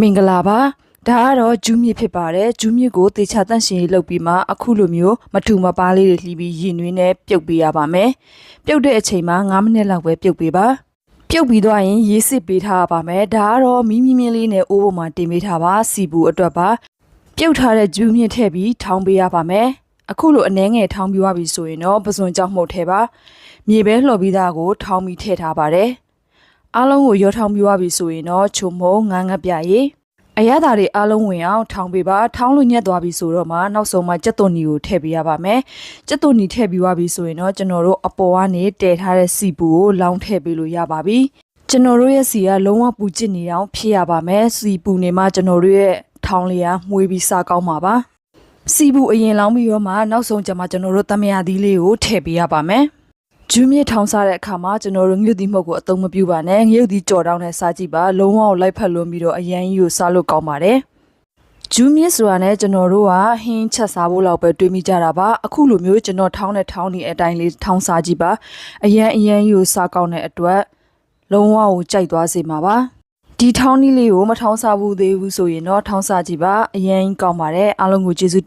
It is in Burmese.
မင်္ဂလာပါဒါကတော့ဂျူးမြစ်ဖြစ်ပါတယ်ဂျူးမြစ်ကိုတေချာတန့်ရှင်ရေးလုပ်ပြီးမှအခုလိုမျိုးမထူမပါလေးတွေလှီးပြီးရင်နွေးနဲ့ပြုတ်ပေးရပါမယ်ပြုတ်တဲ့အချိန်မှာ9မိနစ်လောက်ပဲပြုတ်ပေးပါပြုတ်ပြီးသွားရင်ရေးစစ်ပေးထားရပါမယ်ဒါကတော့မီးမီးမင်းလေးနဲ့အိုးပေါ်မှာတင်ပေးထားပါစီပူအတွက်ပါပြုတ်ထားတဲ့ဂျူးမြစ်ထည့်ပြီးထောင်းပေးရပါမယ်အခုလိုအနှဲငယ်ထောင်းပြီးသွားပြီဆိုရင်တော့ပစွန်ကြောက်မှုတ်ထဲပါမြေပဲလှော်ပြီးသားကိုထောင်းပြီးထည့်ထားပါတယ် အားလုံးကိုရောထောင်းပြသွားပြီဆိုရင်တော့ချုံမုံငန်းငပ်ပြရေအရသာတွေအားလုံးဝင်အောင်ထောင်းပေးပါထောင်းလို့ညက်သွားပြီဆိုတော့မှနောက်ဆုံးမှကြက်သွန်နီကိုထည့်ပေးရပါမယ်ကြက်သွန်နီထည့်ပြီးသွားပြီဆိုရင်တော့ကျွန်တော်တို့အပေါ်ကနေတည်ထားတဲ့စီပူကိုလောင်းထည့်ပေးလို့ရပါပြီကျွန်တော်တို့ရဲ့စီကလုံးဝပူကျစ်နေအောင်ဖြစ်ရပါမယ်စီပူနေမှကျွန်တော်တို့ရဲ့ထောင်းလေးကမှုေးပြီးစားကောင်းပါပါစီပူအရင်လောင်းပြီးတော့မှနောက်ဆုံးကျမှကျွန်တော်တို့တမယာသီးလေးကိုထည့်ပေးရပါမယ် ဂျူးမြစ်ထောင်းစားတဲ့အခါမှာကျွန်တော်တို့ငှုတ်သီးမှုတ်ကိုအသုံးမပြုပါနဲ့ငှုတ်သီးကြော်တောင်းနဲ့စားကြည့်ပါလုံးဝကိုလိုက်ဖက်လွန်ပြီးတော့အရန်ကြီးကိုစားလို့ကောင်းပါတယ်ဂျူးမြစ်ဆိုတာနဲ့ကျွန်တော်တို့ကဟင်းချက်စားဖို့လောက်ပဲတွေးမိကြတာပါအခုလိုမျိုးကျွန်တော်ထောင်းတဲ့ထောင်းနေအတိုင်းလေးထောင်းစားကြည့်ပါအရန်အရန်ကြီးကိုစားကောင်းတဲ့အတွက်လုံးဝကိုကြိုက်သွားစေမှာပါဒီထောင်းနည်းလေးကိုမထောင်းစားဘူးသေးဘူးဆိုရင်တော့ထောင်းစားကြည့်ပါအရန်ကြီးကောင်းပါတယ်အားလုံးကိုကျေးဇူး